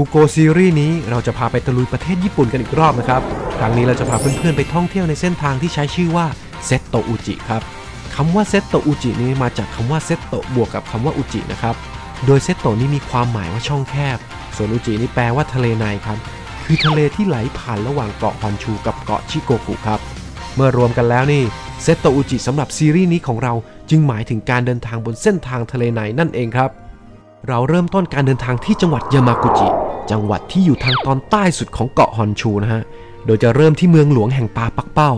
กูโกซีรีส์นี้เราจะพาไปตะลุยประเทศญี่ปุ่นกันอีกรอบนะครับ ครั้งนี้เราจะพาเพื่อนๆไปท่องเที่ยวในเส้นทางที่ใช้ชื่อว่าเซตโตอุจิครับคำว่าเซตโตอุจินี้มาจากคำว่าเซตโตบวกกับคำว่าอุจินะครับ โดยเซตโตนี้มีความหมายว่าช่องแคบ ส่วนอุจินี่แปลว่าทะเลในครับ คือทะเลที่ไหลผ่านระหว่างเกาะฮอนชูกับเกาะชิโกกุครับ เมื่อรวมกันแล้วนี่เซตโตอุจิสำหรับซีรีส์นี้ของเราจึงหมายถึงการเดินทางบนเส้นทางทะเลในนั่นเองครับ เราเริ่มต้นการเดินทางที่จังหวัดยามากุจิ จังหวัดที่อยู่ทางตอนใต้สุดของเกาะฮอนชูนะฮะ โดยจะเริ่มที่เมืองหลวงแห่งปาปักเป้า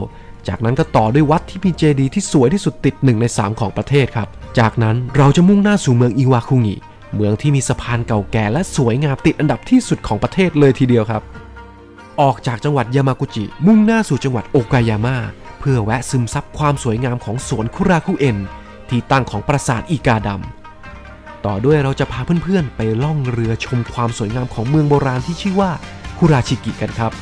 จากนั้นก็ต่อด้วยวัดที่มีเจดีย์ที่สวยที่สุดติดหนึ่งใน 3 ของประเทศครับ จากนั้นเราจะมุ่งหน้าสู่เมืองอิวาคุงิเมืองที่มีสะพานเก่าแก่และสวยงามติดอันดับที่สุดของประเทศเลยทีเดียวครับ ออกจากจังหวัดยามากุจิ มุ่งหน้าสู่จังหวัดโอกายาม่าเพื่อแวะซึมซับความสวยงามของสวนคุราคุเอ็น ที่ตั้งของปราสาทอีกาดำ ต่อด้วยเราจะพาเพื่อนๆ ไปล่องเรือชมความสวยงามของเมืองโบราณที่ชื่อว่าคุราชิกิกันครับ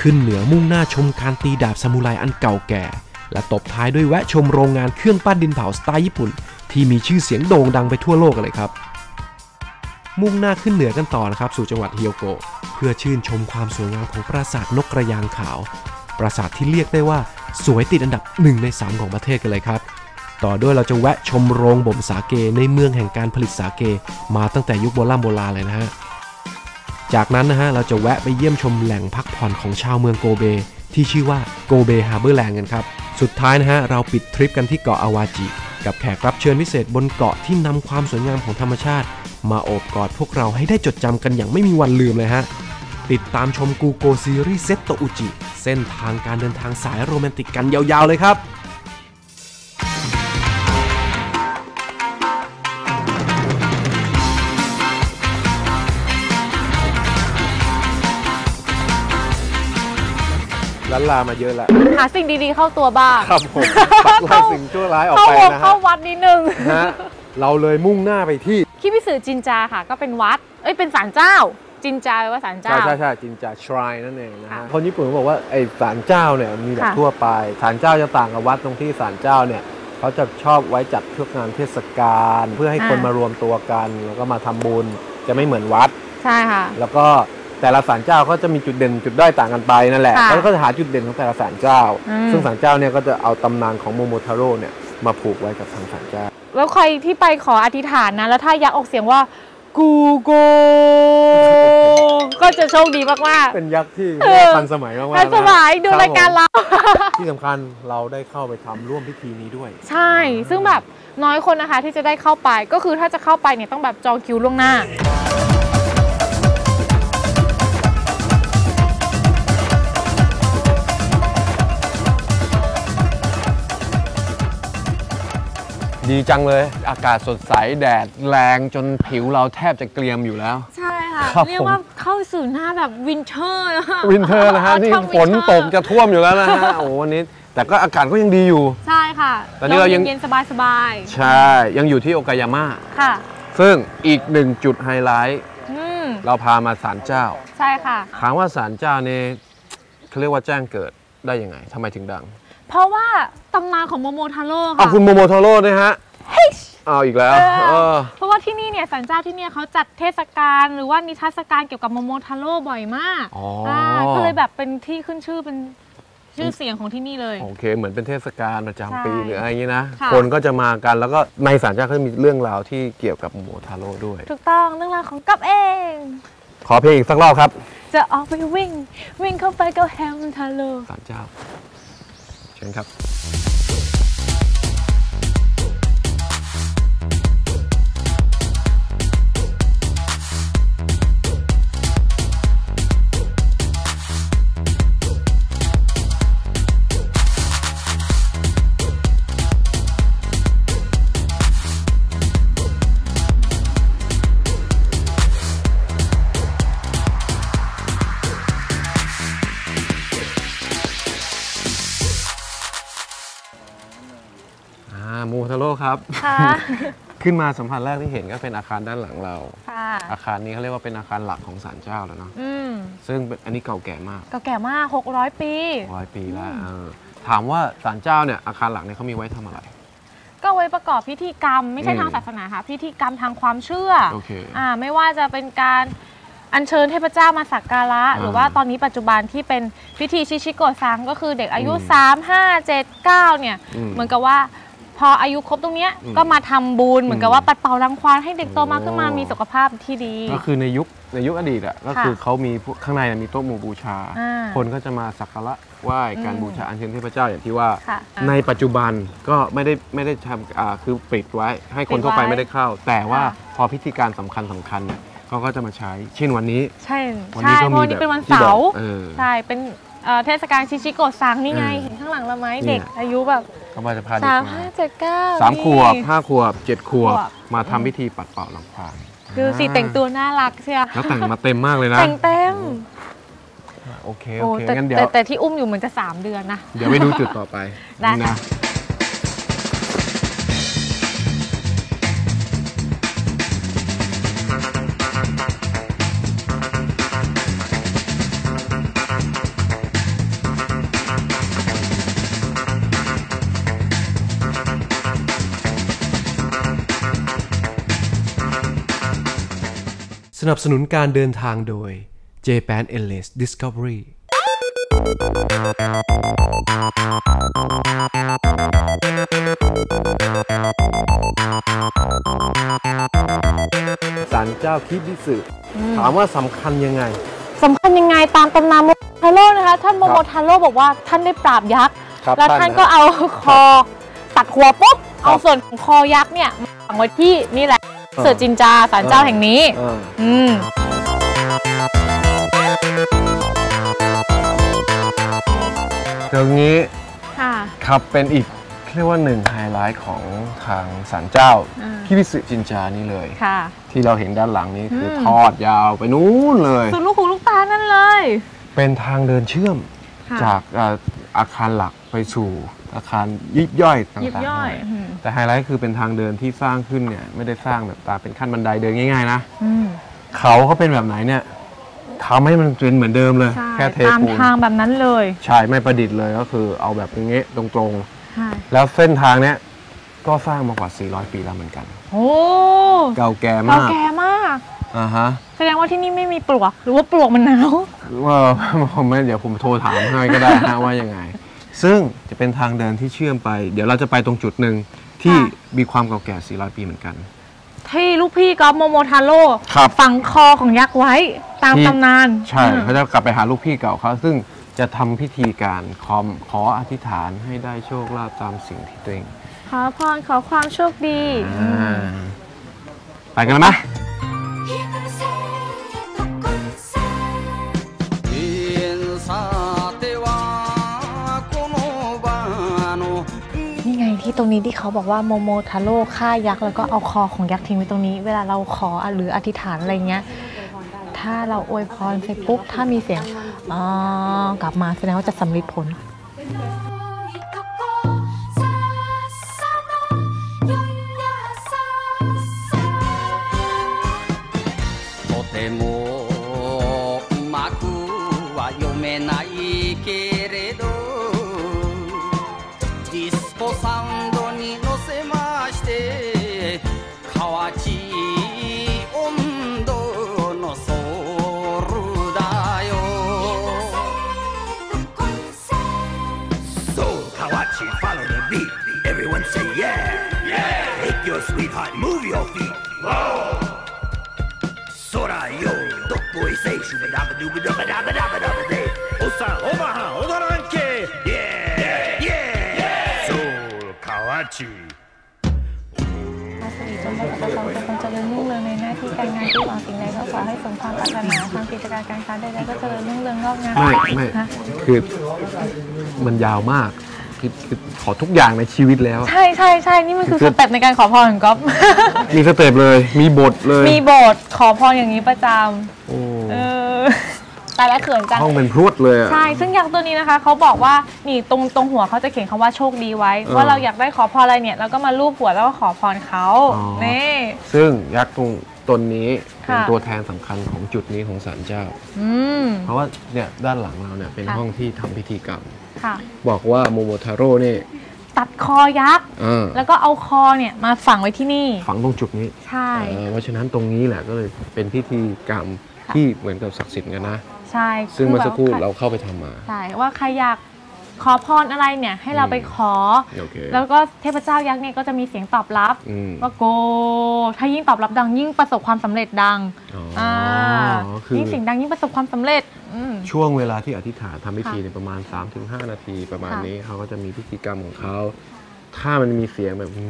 ขึ้นเหนือมุ่งหน้าชมการตีดาบซามูไรอันเก่าแก่ และตบท้ายด้วยแวะชมโรงงานเครื่องปั้นดินเผาสไตล์ญี่ปุ่น ที่มีชื่อเสียงโด่งดังไปทั่วโลกเลยครับ มุ่งหน้าขึ้นเหนือกันต่อนะครับสู่จังหวัดเฮียวโกะเพื่อชื่นชมความสวยงามของปราสาทนกกระยางขาว ปราสาทที่เรียกได้ว่าสวยติดอันดับหนึ่งในสามของประเทศกันเลยครับ ต่อด้วยเราจะแวะชมโรงบ่มสาเกในเมืองแห่งการผลิตสาเกมาตั้งแต่ยุคโบราณโบราณเลยนะฮะ จากนั้นนะฮะเราจะแวะไปเยี่ยมชมแหล่งพักผ่อนของชาวเมืองโกเบ ที่ชื่อว่าโกเบฮาร์เบอร์แลนด์กันครับ สุดท้ายนะฮะเราปิดทริปกันที่เกาะอาวาจิ กับแขกรับเชิญพิเศษบนเกาะที่นำความสวยงามของธรรมชาติ มาโอบกอดพวกเราให้ได้จดจำกันอย่างไม่มีวันลืมเลยฮะติดตามชมกูโกซีรีส์เซตโตอุจิ เส้นทางการเดินทางสายโรแมนติกกันยาวๆเลยครับ ลันลามาเยอะแล้วหาสิ่งดีๆเข้าตัวบ้างครับผมปัดไล่สิ่งชั่วร้ายออกเข้าไปวงนะเข้าฮะวัดนิดนึงฮะเราเลยมุ่งหน้าไปที่คิมิสึจินจาค่ะ ก็เป็นวัด เอ้ยเป็นศาลเจ้า จินจาแปลว่าศาลเจ้าใช่ใช่ใช่จินจาชรายนั่นเองนะฮะค่ะคนญี่ปุ่นเขาบอกว่าไอ้ศาลเจ้าเนี่ยมีแบบค่ะทั่วไปศาลเจ้าจะต่างกับวัดตรงที่ศาลเจ้าเนี่ยเขาจะชอบไว้จัดพวกงานเทศกาลเพื่อให้คนมารวมตัวกัน แล้วก็มาทำบุญจะไม่เหมือนวัดใช่ค่ะแล้วก็ แต่ละศาลเจ้าเขาจะมีจุดเด่นจุดด้อยต่างกันไปนั่นแหละค่ะแล้วก็จะหาจุดเด่นของแต่ละศาลเจ้า อืม ซึ่งศาลเจ้าเนี่ยก็จะเอาตำนานของโมโมทาโร่เนี่ยมาผูกไว้กับทางศาลเจ้า แล้วใครที่ไปขออธิษฐานนะ แล้วถ้ายักษ์ออกเสียงว่า กูโก ก็จะโชคดีมาก เป็นยักษ์ที่เออ ทันสมัยมากๆๆทันสมัยดูคบรายการผมเรา ที่สำคัญเราได้เข้าไปทำร่วมพิธีนี้ด้วย ใช่ ซึ่งแบบน้อยคนนะคะที่จะได้เข้าไป ก็คือถ้าจะเข้าไปเนี่ยต้องแบบจองคิวล่วงหน้า ดีจังเลย อากาศสดใส แดดแรงจนผิวเราแทบจะเกรียมอยู่แล้ว ใช่ค่ะ ครับเรียกว่าเข้าสู่หน้าแบบวินเทอร์นะคะ วินเทอร์นะฮะ นี่ช่วงฝน winter ตกจะท่วมอยู่แล้วนะฮะ โอ้วันนี้ แต่ก็อากาศก็ยังดีอยู่ ใช่ค่ะตอนนี้เรายังเย็นๆสบายใช่ ยังอยู่ที่โอกายาม่า ๆ ค่ะ ซึ่งอีกหนึ่งจุดไฮไลท์ อืม เราพามาศาลเจ้า ใช่ค่ะ ถามว่าศาลเจ้านี่เขาเรียกว่าแจ้งเกิดได้ยังไงทำไมถึงดัง เพราะว่าตำนานของโมโมทาโร่เอาค่ะ คุณโมโมโทโร่นะฮะเอาอีกแล้วเออเออเพราะว่าที่นี่เนี่ยสันเจ้าที่เนี่ยเขาจัดเทศกาลหรือว่านิทรรศการเกี่ยวกับโมโมทาโร่บ่อยมากอ๋ออ่าก็เลยแบบเป็นที่ขึ้นชื่อเป็นชื่อเสียงของที่นี่เลย โอเค เหมือนเป็นเทศกาลประใช่จำปีหรืออะไรอย่างนี้นะ ค่ะ คนก็จะมากันแล้วก็ในศาลเจ้าเขามีเรื่องราวที่เกี่ยวกับโมโมทาโร่ด้วย ถูกต้องเรื่องราวของกับเอง ขอเพลงอีกสักรอบครับจะออกไปวิ่ง วิ่งเข้าไปกับแฮมทาโร่ศาลเจ้า เชิญครับ ครับ ค่ะ ขึ้นมาสัมผัสแรกที่เห็นก็เป็นอาคารด้านหลังเรา ค่ะ อาคารนี้เขาเรียกว่าเป็นอาคารหลักของศาลเจ้าแล้วเนาะ อืมซึ่งเป็นอันนี้เก่าแก่มากเก่าแก่มาก 600 ปี ร้อยปีแล้วเออถามว่าศาลเจ้าเนี่ยอาคารหลักเนี่ยเขามีไว้ทำอะไร ก็ไว้ประกอบพิธีกรรม ไม่ใช่อืมทางศาสนาค่ะ พิธีกรรมทางความเชื่อโอเคอ่าไม่ว่าจะเป็นการอัญเชิญเทพเจ้ามาสักการะ อ่าหรือว่าตอนนี้ปัจจุบันที่เป็นพิธีชิชิโกะซังก็คือเด็กอายุ อืม3 5 7 9 เนี่ย อืม เหมือนกับว่าพ ออายุครบตรงเนี้ยอืมก็มาทำบุญเหมือนกับอืมว่าปัดเป่ารังควานให้เด็กโตมาขึ้นมาโอ้มีสุขภาพที่ดี ก็คือในยุคในยุคอดีตอะก็ค่ะคือเขามีพวกข้างในมีโต๊ะหมู่บูชาอ่าคนก็จะมาสักการะไหว้การอืมบูชาอัญเชิญเทพเจ้าอย่างที่ว่าค่ะในปัจจุบันก็ไม่ได้ไม่ได้ทำอ่าคือปิดไว้ ให้คนทั่วไปปิดไว้ไม่ได้เข้า แต่ว่าค่ะพอพิธีการสำคัญสำคัญเนี่ยเขาก็จะมาใช้ เช่นวันนี้ ใช่วันใช่นี้ก็เพมีราะวันนี้เป็นวันที่เสาร์เออใช่เป็นเอ่อเทศกาลชิชิโกะซังนี่ไงเออเห็นข้างหลังเราไหมเนี่ยเด็กอายุแบบ ก็มาจะพาเด็กสามมาห้าเจ็ดเก้าสามขวบนี่ ห้าขวบเจ็ดขวบขวบ มาทำพิธีปัดเป่าหลังควานดูสิแต่งตัวน่ารักเชียวแล้วแต่งมาเต็มมากเลยนะแต่งเต็มโอเคโอ้โอเคแต่งั้นเดี๋ยวแต่แต่ที่อุ้มอยู่เหมือนจะ3เดือนนะ เดี๋ยวไปดูจุดต่อไปได้นะ สนับสนุนการเดินทางโดย Japan Endless Discovery ศาลเจ้าคิบิสึถามว่าสำคัญยังไงสำคัญยังไงตามตำนานโมโมทาโร่นะคะ ท่านโมโมทาโร่บอกว่าท่านได้ปราบยักษ์ ครับแล้วท่านท่านนะก็เอาคอตัดหัวปุ๊บครับเอาส่วนของคอยักษ์เนี่ยมาฝังไว้ที่นี่แหละออ เสือจินจาศาลเจ้าแห่งนี้เอออืมตรงนี้ค่ะครับเป็นอีกเรียกว่าหนึ่งไฮไลท์ของทางศาลเจ้าอ่าคิบิสึจินจานี่เลยค่ะที่เราเห็นด้านหลังนี้คืออมทอดยาวไปนู้นเลยสุดลูกหูลูกตานั่นเลย เป็นทางเดินเชื่อมค่ะจากอ่าอาคารหลักไปสู่อาคารยิบย่อยต่างๆ ยิบย่อยหน่อืมแต่ไฮไลท์คือเป็นทางเดินที่สร้างขึ้นเนี่ยไม่ได้สร้างแบบตามเป็นขั้นบันไดเดินง่ายๆนะอืมเขาเขาเป็นแบบไหนเนี่ยทำให้มันเป็นเหมือนเดิมเลย ใช่แค่เทตามปูนทางแบบนั้นเลยใช่ไม่ประดิษฐ์เลยก็คือเอาแบบอย่างเงี้ยตรงใช่ๆ แล้วเส้นทางเนี้ยก็สร้างมากว่า 400 ปีแล้วเหมือนกัน โอ้เก่าแก่เก่ามากแก่มาก อ่าฮะแสดงว่าที่นี่ไม่มีปลวก หรือว่าปลวกมันหนาวว่าผมไม่เดี๋ยวผมโทรถามให้ก็ได้ฮะว่ายังไง ซึ่งจะเป็นทางเดินที่เชื่อมไป เดี๋ยวเราจะไปตรงจุดหนึ่ง ที่ค่ะมีความเก่าแก่ 400 ปีเหมือนกัน ที่ลูกพี่กอล์ฟโมโมทาโร่ครับฝังคอของยักษ์ไว้ตามที่ ตำนานใช่อืมเขาจะกลับไปหาลูกพี่เก่าเขาซึ่งจะทำพิธีการขอขออธิษฐานให้ได้โชคลาภตามสิ่งที่ตัวเองขอพรขอความโชคดี อ่าไปกันแล้วไหม ที่ตรงนี้ที่เขาบอกว่าโมโมทาโร่ฆ่ายักษ์แล้วก็เอาคอของยักษ์ทิ้งไว้ตรงนี้ เวลาเราขอหรืออธิษฐานอะไรเงี้ย ถ้าเราอวยพรเสร็จปุ๊บถ้ามีเสียงอ๋อกลับมาแสดงว่าจะสำเร็จผล dokko say, shuba dabba dooba dabba dabba dabba dabba day. Osan, omaha, odoranke. Yeah. Yeah. Yeah. So, Kawachi. สวัสดีจงประสบแต่ความเจริญรุ่งเรืองในหน้าที่การงานที่หวังสิ่งใดก็ขอให้สมความปรารถนาทางกิจการการค้าใดๆก็เจริญรุ่งเรืองงอกงามไม่ไม่ฮะคือมันยาวมากคือคือขอทุกอย่างในชีวิตแล้ว ใช่ใช่ใช่นี่มันคือสเต็ปในการขอพรของก๊อฟมีสเต็ปเลย มีบทเลย มีบทขอพรอย่างนี้ประจโอ้ำ ตายแล้วเขินจัง ห้องเป็นพรวดเลยอะ ใช่ ซึ่งยักษ์ตัวนี้นะคะเขาบอกว่านี่ตรงตรงหัวเขาจะเขียนคำว่าโชคดีไว้ เออ ว่าเราอยากได้ขอพรอะไรเนี่ยเราก็มาลูบหัวแล้วก็ขอพรเขาอ๋อนี่ ซึ่งยักษ์ตรงตนนี้เป็นค่ะ ตัวแทนสำคัญของจุดนี้ของศาลเจ้า อืม เพราะว่าเนี่ยด้านหลังเราเนี่ยเป็นค่ะ ห้องที่ทำพิธีกรรม ค่ะ บอกว่าโมโมทาโร่นี่ตัดคอยักษ์ อ่าแล้วก็เอาคอเนี่ยมาฝังไว้ที่นี่ ฝังตรงจุดนี้ใช่ เออเพราะฉะนั้นตรงนี้แหละก็เลยเป็นพิธีกรรมค่ะ ที่เหมือนกับศักดิ์สิทธิ์เหมือนกันนะ ใช่ซึ่งเมื่อสักครู่แบบเราเข้าไปทำมาใช่ว่าใครอยากขอพรอะไรเนี่ยให้เราไปขอโอเคแล้วก็เทพเจ้ายักษ์เนี่ยก็จะมีเสียงตอบรับอืมว่าโก ถ้ายิ่งตอบรับดังยิ่งประสบความสำเร็จดังอ๋ออ่าคือยิ่งเสียงดังยิ่งประสบความสำเร็จอืมช่วงเวลาที่อธิษฐานทำพิธีค่ะเนี่ยประมาณ 3-5 นาทีประมาณค่ะนี้เขาก็จะมีพิธีกรรมของเขา ถ้ามันมีเสียงแบบอื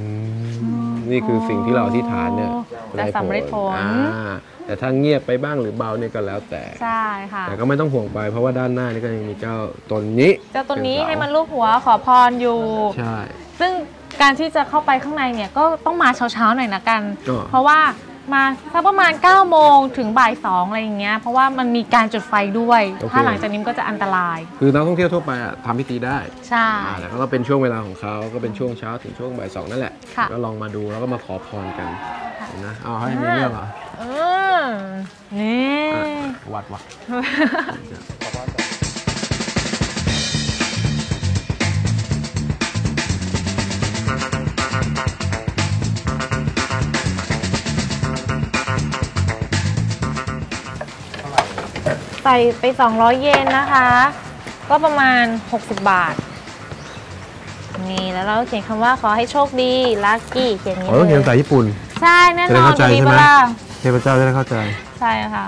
ม นี่คือสิ่งที่เราอธิษฐานเนี่ยจะสำเร็จผลอ่าแต่ถ้าเงียบไปบ้างหรือเบาเนี่ยก็แล้วแต่ใช่ค่ะแต่ก็ไม่ต้องห่วงไปเพราะว่าด้านหน้านี่ก็ยังมีเจ้าตนนี้ เจ้าตัวนี้เป็ให้เสามันลูบหัวขอพรอยู่ใช่ซึ่งการที่จะเข้าไปข้างในเนี่ยก็ต้องมาเช้าๆหน่อยนะกันก็เพราะว่า มาสักประมาณ9โมงถึงบ่าย2อะไรอย่างเงี้ยเพราะว่ามันมีการจุดไฟด้วยถ้าหลังจากนี้มันก็จะอันตราย คือนักท่องเที่ยวทั่วไปอะทำพิธีได้ใช่ อ่าแต่ก็เป็นช่วงเวลาของเขาก็เป็นช่วงเช้าถึงช่วงบ่ายสองนั่นแหละ ค่ะ ก็ลองมาดูแล้วก็มาขอพรกันค่ะนะเอาให้มีเรื่องเหรอเออนี่อะวัดวัดใส่ ไป 200 เยนนะคะ ก็ประมาณ 60 บาท นี่แล้วเราเขียนคำว่าขอให้โชคดีลัคกี้เขียนอย่างอ๋อต้องเขียนภาษาเลยญี่ปุ่น ใช่แน่นจะได้อนเข้าใจดูดีใช่ไหมปะล่ะเทพเจ้าจะได้เข้าใจ ใช่ค่ะ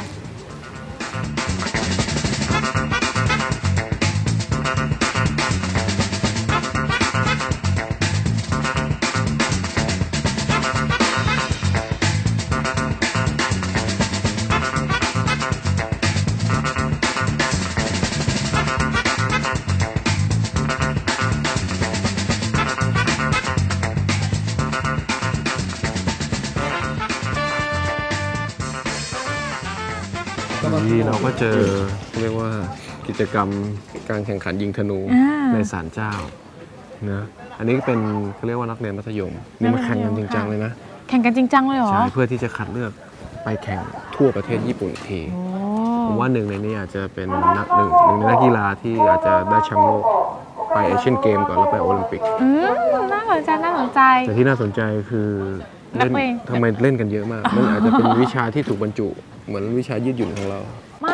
ก็เจอเรียกว่ากิจกรรมการแข่งขันยิงธนูอ่าในศาลเจ้านะอันนี้เป็นเขาเรียกว่านักเรียนมัธยมนี่มาแข่งกันจริงจังเลยนะแข่งกันจริงจังเลยเหรอใช่เพื่อที่จะคัดเลือกไปแข่งทั่วประเทศญี่ปุ่นอีกทีโอ้ผมว่าหนึ่งในนี้อาจจะเป็นนักหนึ่งหนึ่งในนักกีฬาที่อาจจะได้แชมป์โลกไปเอเชียนเกมก่อนแล้วไปโอลิมปิกอืมน่าสนใจน่าสนใจ แต่ที่น่าสนใจคือนัเล่กนเลงทำไมเล่นกันเยอะมาก มันอาจจะเป็นวิชาที่ถูกบรรจุ เหมือนวิชายืดหยุ่นของเราไม่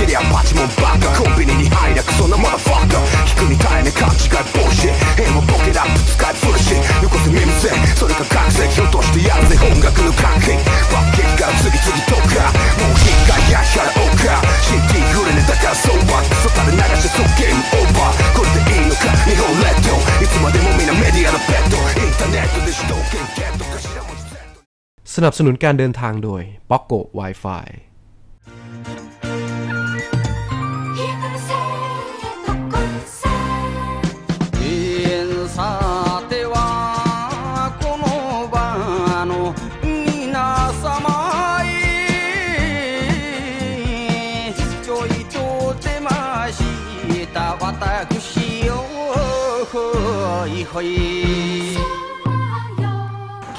けりゃバチもバカコンビニに入りゃクソなマダファッカー聞くに耐えね勘違い bullshit 変もボケラップ使いフルシよこせ耳栓それが覚醒ひょっとしてやるぜ音楽の関係バッケから次々とかもう一回やし払おうか CD 触れねだからそうはクソ垂れ流してそうゲームオーバーこれでいいのか日本列島いつまでもみんなメディアのペットインターネットで主導権ゲット頭文字 Z สนับสนุนการเดินทางโดย p o c k o Wi-Fi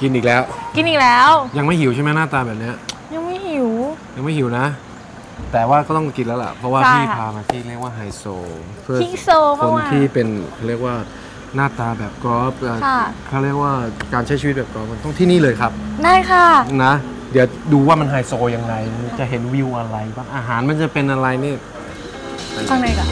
กินอีกแล้ว กินอีกแล้ว ยังไม่หิวใช่ไหมหน้าตาแบบเนี้ยยังไม่หิว ยังไม่หิวนะ แต่ว่าก็ต้องกินแล้วล่ะ เพราะว่าใช่พี่ค่ะพามาที่เรียกว่าไฮโซเพื่อฮิโซคมากนว่าที่เป็นเขาเรียกว่าหน้าตาแบบกรอบเอ่อค่ะ เขาเรียกว่าการใช้ชีวิตแบบกรอบมันต้องที่นี่เลยครับ ได้ค่ะ นะ เดี๋ยวดูว่ามันไฮโซยังไงจะเห็นวิวอะไรบ้างอาหารมันจะเป็นอะไรนี่ ข้างในก่อน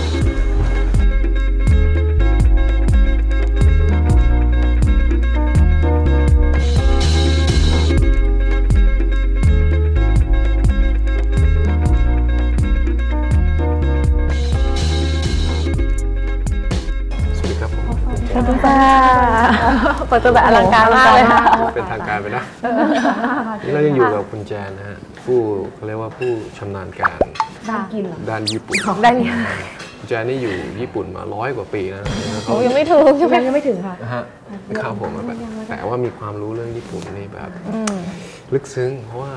สวัสดีค่ะเปิดตัวแบบอลังการมากเลยค่ะเป็นทางการไปนะนี่เรายังอยู่กับคุณแจนนะฮะผู้เขาเรียกว่าผู้ชำนาญการด้านญี่ปุ่นได้เนี่ยคุณแจนนี่อยู่ญี่ปุ่นมาร้อยกว่าปีแล้วนะโอ้ยังไม่ถูกยังไม่ยังไม่ถึงค่ะนะฮะครับผมแบบแต่ว่ามีความรู้เรื่องญี่ปุ่นนี่แบบอืมลึกซึ้งเพราะว่า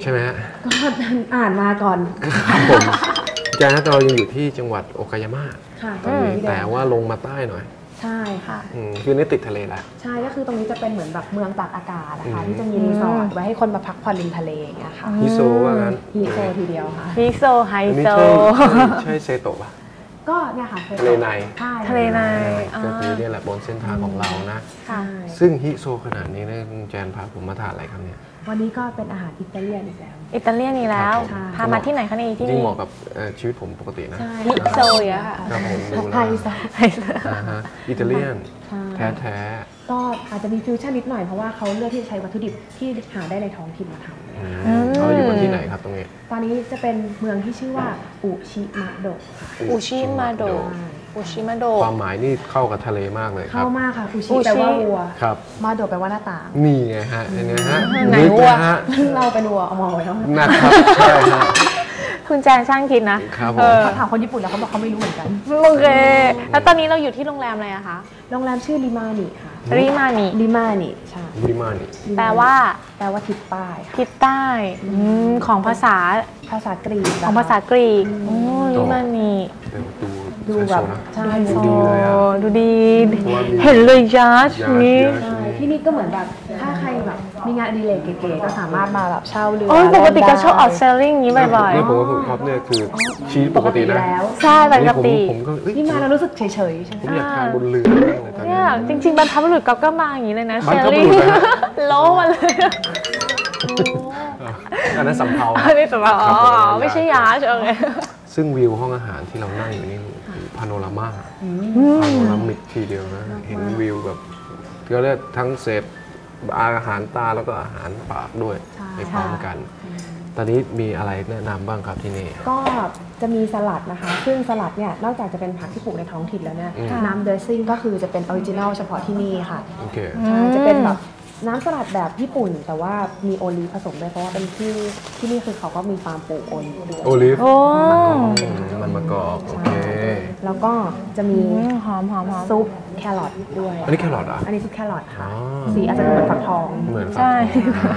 ใช่ไหมฮะอ่านมาก่อนครับผมแจนนะเรายังอยู่ที่จังหวัดโอกายาม่าค่ะตอนนี้ที่เดิมแต่ว่าลงมาใต้หน่อย ใช่ค่ะอืมคือนี่ติดทะเลแล้วใช่ก็คือตรงนี้จะเป็นเหมือนแบบเมืองตากอากาศนะคะอืมที่จะมีรีสอร์ทไว้ให้คนมาพักผ่อนริมทะเลอย่างเงี้ยค่ะฮิโซว่างั้น ฮีโซทีเดียวค่ะ ฮิโซไฮอันนี้โซ ใช่ใช่ใช่เซโตะปะ ก็เนี่ยค่ะคยทะเลใน ใช่ทะเลในก็คือเนี่ยแหละบนเส้นทางของเรานะใช่ซึ่งฮิโซขนาดนี้นะคุณแจนพาผมมาทานอะไรครับเนี่ยวันนี้ก็เป็นอาหารอิตาเลียนอีกแล้ว อิตาเลียนอีกแล้ว ครับผมพามาที่ไหนคะเนี่ยที่จริงนี่เหมาะกับเอ่อชีวิตผมปกตินะ ใช่มิโซยอะค่ะ ครับผมดูไทแล้ยวซะ อ่าฮะอิตาเลียน ใช่ แท้แท้ก็อาจจะมีฟิวชั่นนิดหน่อยเพราะว่าเขาเลือกที่จะใช้วัตถุดิบที่หาได้ในท้องถิ่นมาทำๆอืมเราอยู่กันที่ไหนครับตรงนี้ ตอนนี้จะเป็นเมืองที่ชื่อว่าอุชิมะโดะค่ะอุชิมาโดะอุชิ มาโดะความหมายนี่เข้ากับทะเลมากเลยครัเข้าบมากค่ะอุชิอุชิ แปลว่าวัว ครับ มาโดะแปลว่าหน้าต่าง นี่ไงฮะเห็นไหมฮะไหนลึกวัว นะฮะเราเป็นวัวเอามาไว้แล้วนะครับใช่ฮะ คุณแจนช่างคิดนะครับผม เออถามคนญี่ปุ่นแล้วเขาบอกเขาไม่รู้เหมือนกัน โอเค แล้วตอนนี้เราอยู่ที่โรงแรมอะไรอะคะ โรงแรมชื่อริมานิค่ะริมานิริมานิใช่วิมานี่ แปลว่าแปลว่าทิศใต้ค่ะทิศใต้อืมของภาษาภาษากรีกของภาษากรีกโอ้ริมานิ เดี๋ยวดู ดูไฮแบโซบนะใช่ดูดีเลยอะโอ้ดูดีเพราะว่ามีเห็นเลยยัชยานี้ยาใช่ที่นี่ก็เหมือนแบบถ้าใครแบบมีงานอดิเรกเก๋ๆก็สามารถมาแบบเช่าเรือโอ้ยปกติก็ได้ชอบออกเซลลิ่งนี้บ่อยนี่ผมว่าคุณท็อปเนี่ยคือชีวิตปกตินะแล้วๆใช่ปนี่กผมติผมก็เอ้ยนี่มาแล้วรู้สึกเฉยๆใช่ไหมผมอยากทานบนเรือมากเลยตอนนี้เนี่ยจริงๆบรรพบุรุษก๊อฟก็มาอย่างนี้เลยนะบรเซรลพบุลิ่งรุษนะฮะโลมาเลยอันนั้นสำเภาอันนี้สำหรับอ๋อครับผมไม่ใช่ยาใช่ไหม ซึ่งวิวห้องอาหารที่เรานั่งอยู่นี่พาโนรามาพาโนรามิกทีเดียวนะ เห็นวิวแบบก็เรียกทั้งเสพอาหารตาแล้วก็อาหารปากด้วยไปพร้อมกัน ตอนนี้มีอะไรแนะนำบ้างครับที่นี่ ก็จะมีสลัดนะคะ ซึ่งสลัดเนี่ยนอกจากจะเป็นผักที่ปลูกในท้องถิ่นแล้วเนี่ยอืมน้ำเดรสซิ่งก็คือจะเป็นออริจินัลเฉพาะที่นี่ค่ะโอเคใช่จะเป็นแบบ น้ำสลัดแบบญี่ปุ่น แต่ว่ามีโอลีฟผสมด้วยเพราะว่าเป็นที่ที่นี่คือเขาก็มีฟาร์มปลูกโอลีฟด้วย โอลิฟ โอ้ มันมะกอกโอเคแล้วก็จะมีอืมหอมหอมหอมซุปแครอทด้วย อันนี้แครอทเหรอะอันนี้ซุปแครอทค่ะอ๋อสีอาจจะเหมือนฝักทองเหมือนฝักใช่ทอง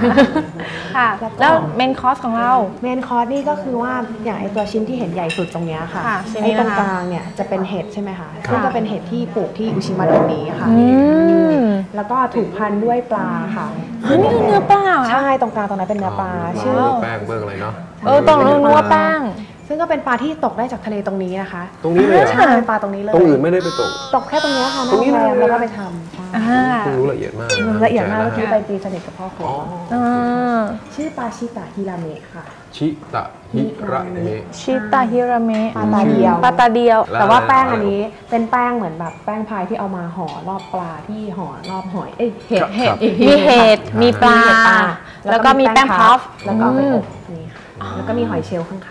ค่ะ แล้วเมนคอร์สของเราเมนคอร์สนี่ก็คือว่าอย่างไอตัวชิ้นที่เห็นใหญ่สุดตรงเนี้ยค่ะค่ะชิ้นนี้ไอตรงนะคะกลางเนี่ยจะเป็นเห็ดใช่ไหมคะซึ่งก็เป็นเห็ดที่ปลูกที่อุชิมาโดะนี้ค่ะอืมแล้วก็ถูกพันด้วยปลาค่ะอันนี้คือเนื้อเปล่านะใช่ตรงกลางตรงนั้นเป็นเนื้อปลาชื่อว้าวแป้งเบิ้งอะไรเนาะเออตรงนู้นนึกว่าแป้ง ซึ่งก็เป็นปลาที่ตกได้จากทะเลตรงนี้นะคะตรงนี้เลยเหรอ ใช่เป็นปลาตรงนี้เลยตรงอื่นไม่ได้ไปตก ตกแค่ตรงเนี้ยค่ะหตรงนี้น้าโรงแรมเลยแล้วก็ไปทำใช่อ่าเพิ่งรู้ละเอียดมากนละเอียดมากแจเมื่อกี้นะไปตีสนิทกับพ่อครัวอ๋ออ่าชื่อปลาชิตะฮิราเมะค่ะ ชิตะฮิระเมะชิตาฮิราเมะปลาตาเดียวปลาตาเดียวแล้วแต่ว่าแป้งอะไรอันนี้เป็นแป้งเหมือนแบบแป้งพายที่เอามาห่อรอบปลาที่ห่อรอบหอยเอ้ยเห็ดครับเห็ดครับอีกทีมีเห็ดมีปลามีเห็ดปลา แล้วก็มีแป้งพัฟแล้วก็เอาไปอือมบนี่ค่ะแล้วก็มีหอยเชลล์ข้างค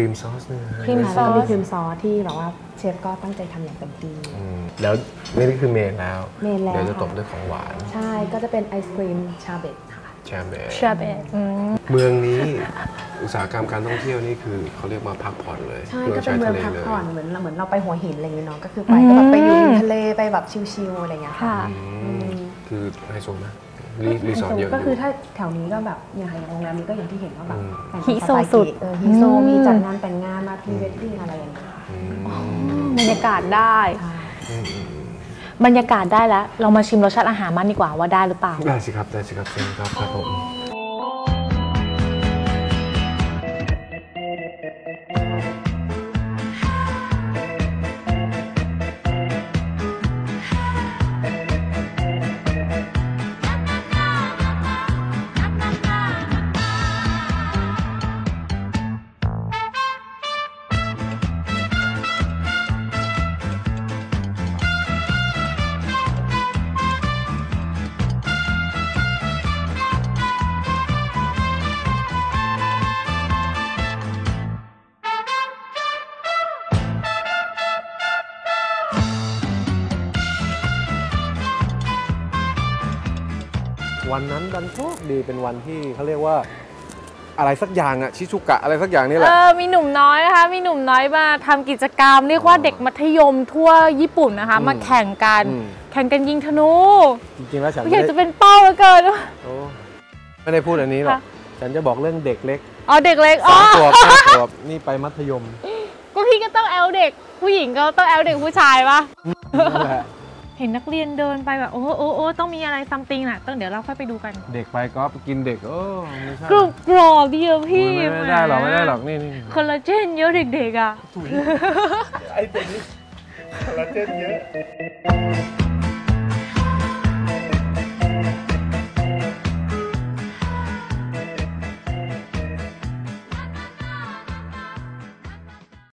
รีมซอสเนี่ยนะฮะครีมๆซอสแล้วก็มีครีมซอสที่แบบว่าเชฟก็ตั้งใจทำอย่างเต็มที่อืมแล้วนี่คือเมนแล้วเมนแล้วเดี๋ยวจะค่ะตบด้วยของหวาน ใช่ก็จะเป็นไอศครีมชาเบตค่ะแชมเบญชาเบะอืมเมืองนี้อุตสาหกรรมการท่องเที่ยวนี่คือเขาเรียกมาพักผ่อนเลยใช่ก็เป็นเมืองชายพักทะเลผ่อนเลยเหมือนเราเหมือนเราไปหัวหินอะไรอย่างเงี้ยเนาะก็คือไปก็แบบไปอยู่ริมทะเลไปแบบชิลๆอะไรอย่างเงี้ยค่ะค่ะอืมคือไฮโซนะรี รีสอร์ทเยอะอก็คืยู่อถ้าแถวนี้ก็แบบเนี่ยค่ะอย่างโรงแรมนี้ก็อย่างที่เห็นว่าแบบอืมแต่งฮิเป็นโซสไตล์สุดเออฮิโซอืมมีจัดงานแต่งงานมาพรีเวดดิ้งอะไรอย่างเงี้ยค่ะอืมบรรยากาศได้ใช่อืมอืมอืมบรรยากาศได้แล้ว เรามาชิมรสชาติอาหารมันดีกว่าว่าได้หรือเปล่า ได้สิครับ ได้สิครับเชิญครับครับผม วันนั้นดันโชคดีเป็นวันที่เขาเรียกว่าอะไรสักอย่างอะชิชุกะอะไรสักอย่างนี่แหเอละอมีหนุ่มน้อยนะคะ มีหนุ่มน้อยมาทำกิจกรรม เรียกว่าเด็กมัธยมทั่วญี่ปุ่นนะคะอืมมาแข่งกันอืมแข่งกันยิงธนู จริงๆแล้วฉันอไม่ยากได้จะเป็นเป้าเหลือเกินโอ้ไม่ได้พูดอันนี้หรอกค่ะฉันจะบอกเรื่องเด็กเล็ก อ๋อ เด็กเล็กอ๋สาอมขวบห้าขวบนี่ไปมัธยม ก็พี่ก็ต้องแอลเด็ก ผู้หญิงก็ต้องแอลเด็กผู้ชายปะนั่นแหละ เห็นนักเรียนเดินไปแบบโอ้โอ้โอ้ต้องมีอะไรซัมติงน่ะต้องเดี๋ยวเราค่อยไปดูกัน เด็กไปก็กินเด็กโอ้ไม่ใช่กรุบกรอบดีอะพี่ไม่ไม่ได้หรอกไม่ได้หรอกนี่นี่คอลลาเจนเยอะเด็กๆอะไไอ้ตัวนี้คอลลาเจนเยอะ